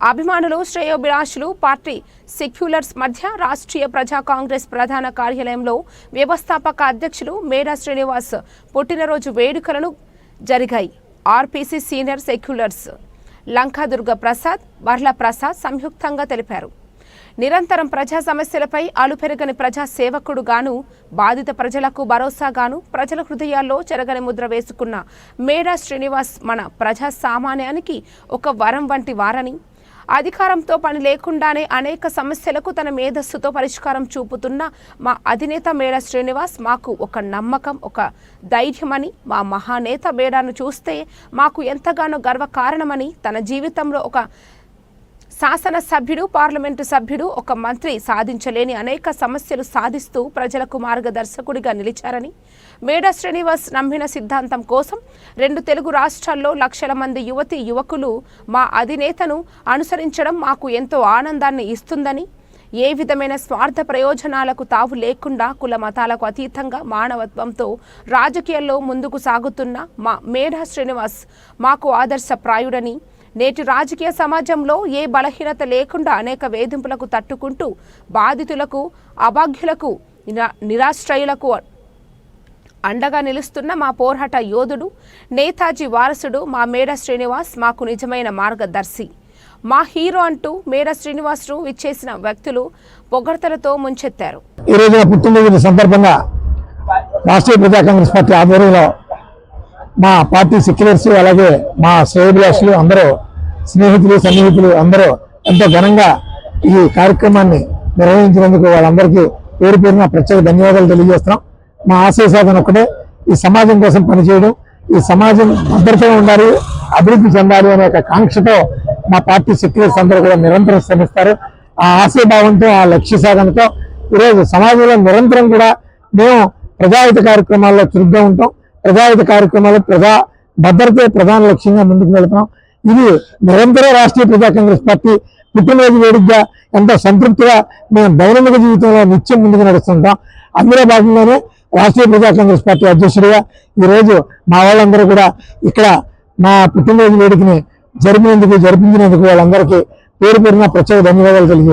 అభిమానులు శ్రేయోభిలాషులు party seculars మధ్య రాష్ట్రీయ ప్రజా కాంగ్రెస్ ప్రధాన కార్యాలయంలో వ్యవస్థాపక అధ్యక్షులు మేడా శ్రీనివాస్ పుట్టినరోజు వేడుకలను జరిగాయి. RPC senior seculars Lankadurga Prasad Varla Prasad సంయుక్తంగా తెలిపారు. నిరంతరం ప్రజా సమస్యలపై అలుపెరగని ప్రజా సేవకుడు గాను బాధిత ప్రజలకు భరోసాగాను ప్రజల హృదయాల్లో చెరగని ముద్ర వేసుకున్న మేడా శ్రీనివాస్ మన ప్రజా సామాన్యానికి ఒక వరం వంటి వారని అధికారంతో పని లేకుండానే అనేక సమస్యలకు తన మేధస్సుతో పరిష్కారం చూపుతున్న మా అధినేత మేడ శ్రీనివాస్ మాకు ఒక నమ్మకం ఒక ధైర్యమని మా మహానేత మేడాను చూస్తే మాకు ఎంతగానో గర్వకారణమని తన జీవితంలో ఒక శాసనసభ్యుడు పార్లమెంటు సభ్యుడు ఒక మంత్రి సాధించలేని అనేక సమస్యలు సాధిస్తూ ప్రజలకు మార్గదర్శకుడిగా నిలిచారని మేడా శ్రీనివాస్ నమ్మిన సిద్ధాంతం కోసం రెండు తెలుగు రాష్ట్రాల్లో లక్షల మంది యువతి యువకులు మా అధినేతను అనుసరించడం మాకు ఎంతో ఆనందాన్ని ఇస్తుందని ఏ విధమైన స్వార్థ ప్రయోజనాలకు తావు లేకుండా కుల మతాలకు అతీతంగా మానవత్వంతో రాజకీయాల్లో ముందుకు సాగుతున్న మా మేధా శ్రీనివాస్ మాకు ఆదర్శప్రాయుడని నేటి రాజకీయ సమాజంలో ఏ బలహీనత లేకుండా అనేక వేధింపులకు తట్టుకుంటూ బాధితులకు అభాగ్యులకు నిరా- నిరాశ్రయులకు అండగా నిలుస్తున్న మా పోరాట యోధుడు నేతాజీ వారసుడు మా మేడ శ్రీనివాస్ మాకు నిజమైన మార్గదర్శి. మా హీరో అంటూ మేడ శ్రీనివాసులు ఇచ్చేసిన వ్యక్తులు పొగడ్తలతో ముంచెత్తారు. ఈ రోజున పుట్టినరోజు సందర్భంగా రాష్ట్రీయ ప్రజా కాంగ్రెస్ పార్టీ ఆధ్వర్యంలో మా పార్టీ సెక్యులర్స్ అలాగే మా శ్రేయభిలాషులు అందరూ స్నేహితులు సన్నిహితులు అందరూ ఎంతో ఘనంగా ఈ కార్యక్రమాన్ని నిర్వహించినందుకు వాళ్ళందరికీ పేరు పేరున ప్రత్యేక ధన్యవాదాలు తెలియజేస్తున్నాం. మా ఆశయ సాధన ఒకటే ఈ సమాజం కోసం పనిచేయడం ఈ సమాజం భద్రతగా ఉండాలి అభివృద్ధి చెందాలి అనే ఒక కాంక్షతో మా పార్టీ సెక్యులర్స్ అందరూ కూడా నిరంతరం శ్రమిస్తారు. ఆ ఆశయభావంతో ఆ లక్ష్య సాధనతో ఈరోజు సమాజంలో నిరంతరం కూడా మేము ప్రజాహిత కార్యక్రమాల్లో చురుగ్గా ఉంటాం. ప్రజాహిత కార్యక్రమాలు ప్రజా భద్రతే ప్రధాన లక్ష్యంగా ముందుకు వెళ్తాం ఇది నిరంతర రాష్ట్రీయ ప్రజా కాంగ్రెస్ పార్టీ పుట్టినరోజు వేడిగ్గా ఎంతో సంతృప్తిగా మేము దైనందిక జీవితంలో నిత్యం ముందుకు నడుస్తుంటాం. అందులో భాగంగానే రాష్ట్రీయ ప్రజా కాంగ్రెస్ పార్టీ అధ్యక్షుడిగా ఈరోజు మా వాళ్ళందరూ కూడా ఇక్కడ మా పుట్టినరోజు వేడుకని జరిపినందుకు జరిపించినందుకు వాళ్ళందరికీ పేరు పేరున ప్రత్యేక ధన్యవాదాలు తెలియజేస్తాం